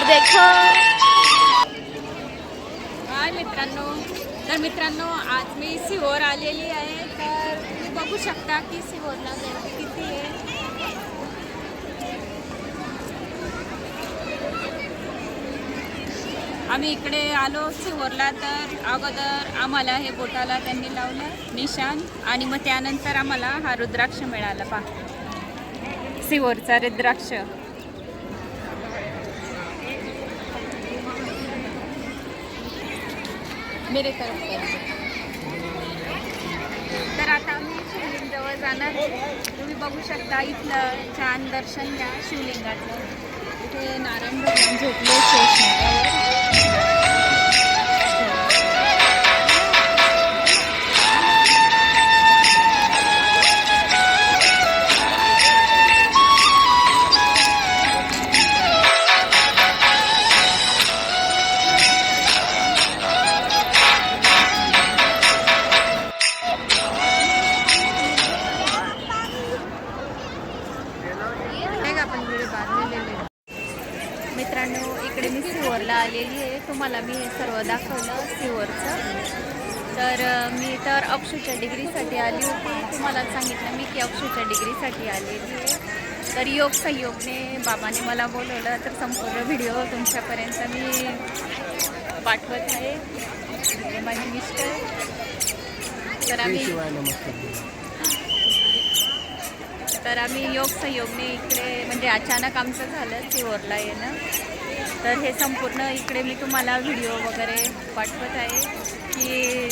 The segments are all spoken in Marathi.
देखो. हाय मित्रांनो. तर मित्रांनो आज मी सिहोर आलेली आहे. तर तुम्ही बघू शकता की सिहोरला गर्दी किती आहे. आम्ही इकडे आलो सिहोरला तर अगोदर आम्हाला हे बोटाला त्यांनी लावलं निशान. आणि मग त्यानंतर आम्हाला हा रुद्राक्ष मिळाला पा सिहोरचा रुद्राक्ष. मेरे तरफ तर आता आम्ही शिवलिंगजवळ जाणार. आहे. तुम्ही बघू शकता इथलं छान दर्शन घ्या शिवलिंगाचं. इथे नारायण भगवान झोपले शेषनागावर आपण व्हिडिओ बांधलेले. मित्रांनो इकडे मी सिहोरला आलेली आहे. तुम्हाला मी हे सर्व दाखवलं सिहोरचं तर मी तर अक्षूच्या डिग्रीसाठी आली होती. तुम्हाला सांगितलं मी की अक्षूच्या डिग्रीसाठी आलेली आहे. तर योग संयोगने बाबाने मला बोलवलं. तर संपूर्ण व्हिडिओ तुमच्यापर्यंत मी पाठवत आहे. माझे मिस्टर. तर आम्ही तर आम्ही योग सहयोगने इकडे म्हणजे अचानक आमचं झालं सिहोरला येणं. तर हे संपूर्ण इकडे मी तुम्हाला व्हिडिओ वगैरे पाठवत आहे की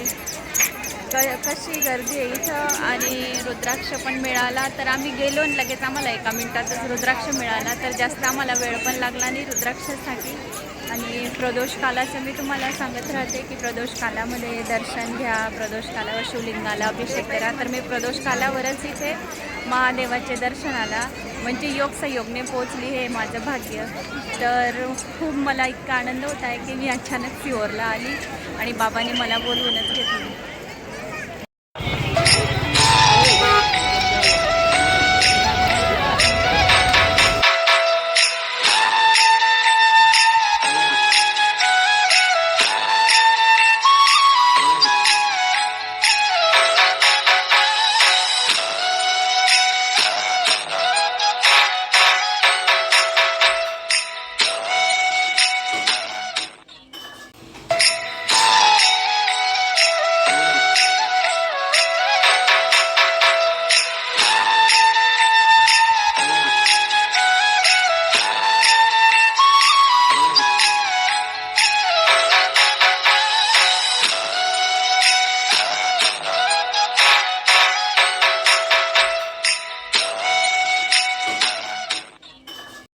क कशी गर्दी आहे इथं आणि रुद्राक्ष पण मिळाला तर आम्ही गेलो आणि लगेच आम्हाला एका मिनटातच रुद्राक्ष मिळाला. तर जास्त आम्हाला वेळ पण लागला नाही रुद्राक्षासाठी. आणि प्रदोष कालाचं मी तुम्हाला सांगत राहते की प्रदोष कालामध्ये दर्शन घ्या प्रदोष कालावर शिवलिंगाला अभिषेक करा. तर मी प्रदोष कालावरच इथे महादेवाचे दर्शनाला म्हणजे योग संयोगने पोचली हे माझं भाग्य. तर खूप मला इतका आनंद होत आहे की मी अचानक प्युअरला आली आणि बाबाने मला बोलवूनच घेतली.